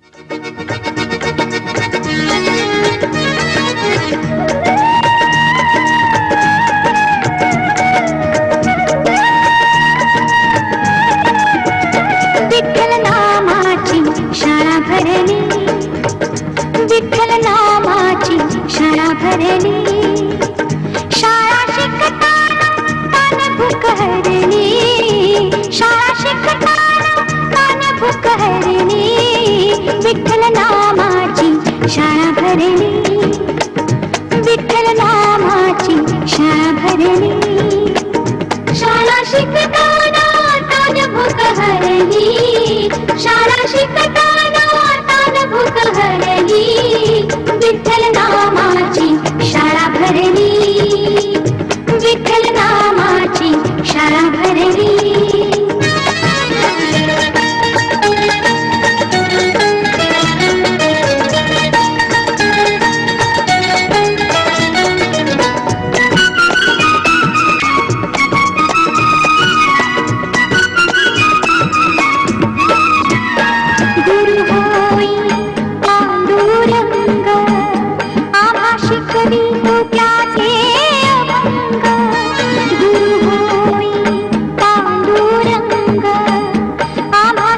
Thank you. शाळा भरली विठ्ठल नामाची शाळा भरली शाळा शिकताना तान भूक हरली शाळा शिकताना तान भूक हरली विठ्ठल नामाची शाळा भरली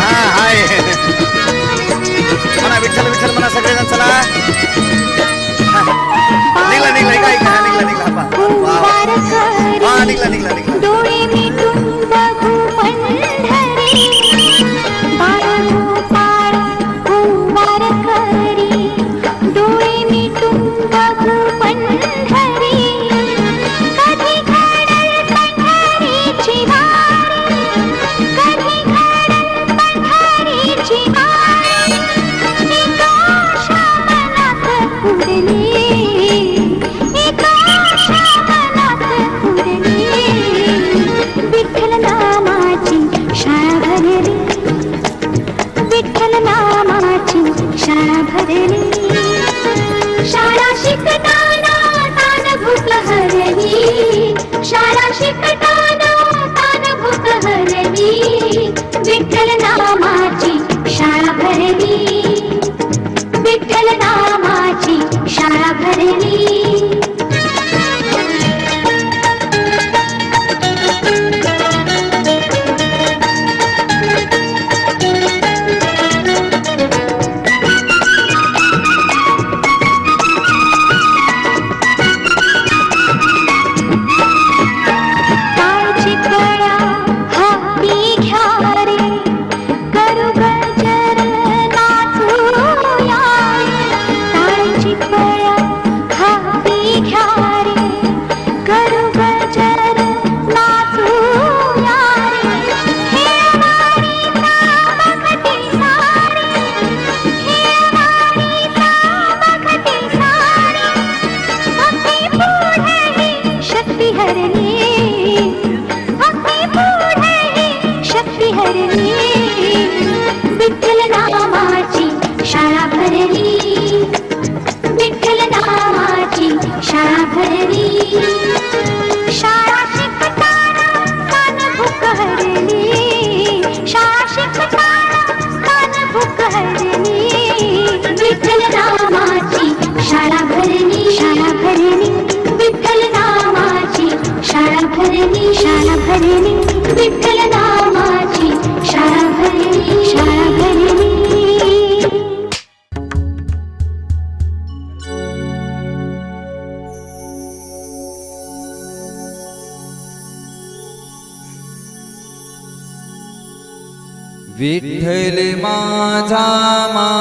हाय. म्हणा विठ्ठल विठ्ठल म्हणा सगळेजण चला. निघला निघला निघला निघला. निघला निघला निघला. निघला शिकताना कानभूत हरवी विठ्ठल नामाची शाळा भरवी विठ्ठल नाम तेरे लिए विठ्ठल माझा मा